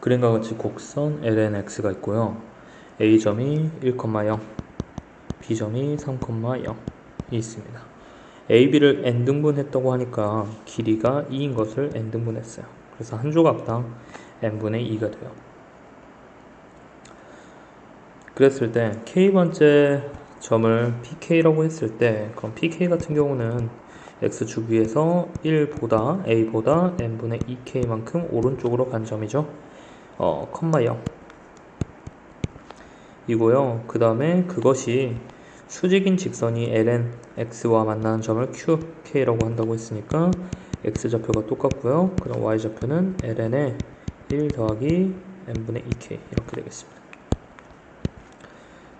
그림과 같이 곡선 lnx가 있고요. a점이 1,0, b점이 3,0이 있습니다. a, b를 n등분했다고 하니까 길이가 2인 것을 n등분했어요. 그래서 한 조각당 n분의 2가 돼요. 그랬을 때 k번째 점을 pk라고 했을 때 그럼 pk 같은 경우는 x축 위에서 1보다 a보다 n분의 2k만큼 오른쪽으로 간 점이죠. 어, 컴마 0 이고요. 그 다음에 그것이 수직인 직선이 ln x와 만나는 점을 qk라고 한다고 했으니까 x좌표가 똑같고요. 그럼 y좌표는 ln의 1 더하기 n분의 2k 이렇게 되겠습니다.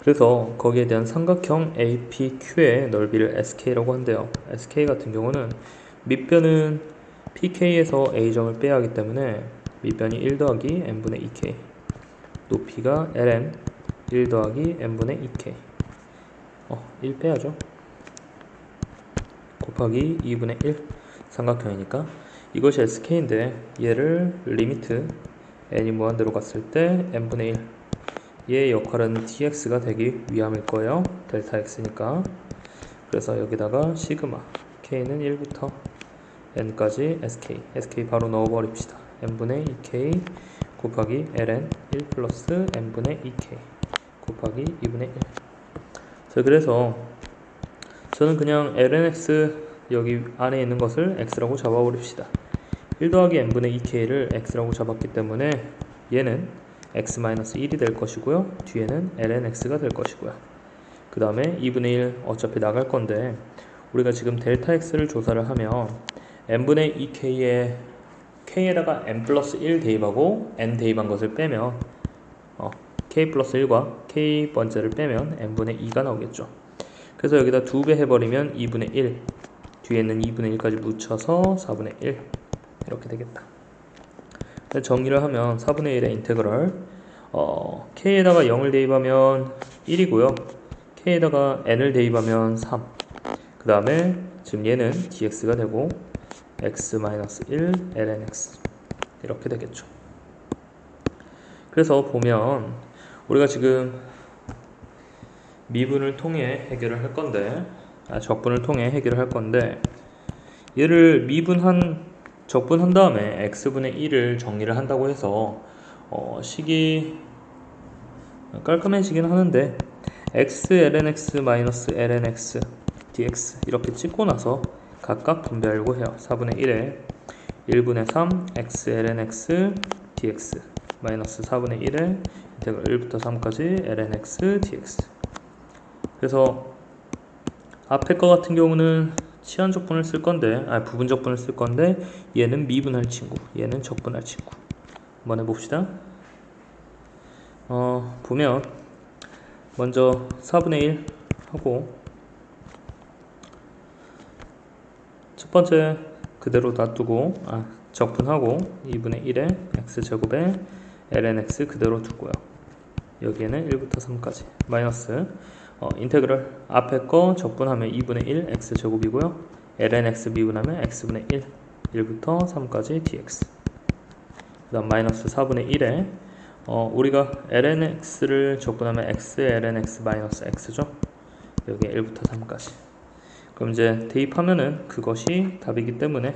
그래서 거기에 대한 삼각형 APQ의 넓이를 SK라고 한대요. SK 같은 경우는 밑변은 PK에서 A점을 빼야 하기 때문에 밑변이 1 더하기 n분의 2k 높이가 ln 1 더하기 n분의 2k 어, 1 빼야죠. 곱하기 2분의 1 삼각형이니까 이것이 SK인데 얘를 리미트 n이 무한대로 갔을 때 n분의 1 얘의 역할은 dx가 되기 위함일 거예요. 델타 x니까. 그래서 여기다가 시그마 k는 1부터 n까지 sk sk 바로 넣어버립시다. N분의 2k 곱하기 ln 1 플러스 n분의 2k 곱하기 2분의 1 자, 그래서 저는 그냥 lnx 여기 안에 있는 것을 x라고 잡아버립시다. 1 더하기 n분의 2k를 x라고 잡았기 때문에 얘는 x-1이 될 것이고요. 뒤에는 lnx가 될 것이고요. 그 다음에 2분의 1 어차피 나갈 건데 우리가 지금 델타 x를 조사를 하면 n분의 2k에 k에다가 n 플러스 1 대입하고 n 대입한 것을 빼면 어, k 플러스 1과 k 번째를 빼면 n분의 2가 나오겠죠. 그래서 여기다 2배 해버리면 2분의 1 뒤에는 2분의 1까지 묻혀서 4분의 1 이렇게 되겠다. 정리를 하면 4분의 1의 인테그럴 어, k에다가 0을 대입하면 1이고요. k에다가 n을 대입하면 3. 그 다음에 지금 얘는 dx가 되고 x-1 lnx 이렇게 되겠죠. 그래서 보면 우리가 지금 미분을 통해 해결을 할 건데 아, 적분을 통해 해결을 할 건데 얘를 미분한 적분한 다음에 x분의 1을 정리를 한다고 해서 어, 식이 깔끔해지긴 하는데 x lnx 마이너스 lnx dx 이렇게 찍고 나서 각각 분배하려고 해요. 4분의 1에 1분의 3 x lnx dx 마이너스 4분의 1에 인테그럴 1부터 3까지 lnx dx 그래서 앞에 거 같은 경우는 치환 적분을 쓸 건데, 아 부분 적분을 쓸 건데 얘는 미분할 친구, 얘는 적분할 친구. 한번 해봅시다. 어 보면 먼저 4분의 1 하고 첫 번째 그대로 놔두고 아 적분하고 2분의 1에 x 제곱에 lnx 그대로 두고요. 여기에는 1부터 3까지 마이너스 어, 인테그럴 앞에 거 적분하면 2분의 1 x 제곱이고요. lnx 미분하면 x분의 1 1부터 3까지 dx 그 다음 마이너스 4분의 1에 어, 우리가 lnx를 적분하면 x lnx 마이너스 x죠. 여기 1부터 3까지 그럼 이제 대입하면은 그것이 답이기 때문에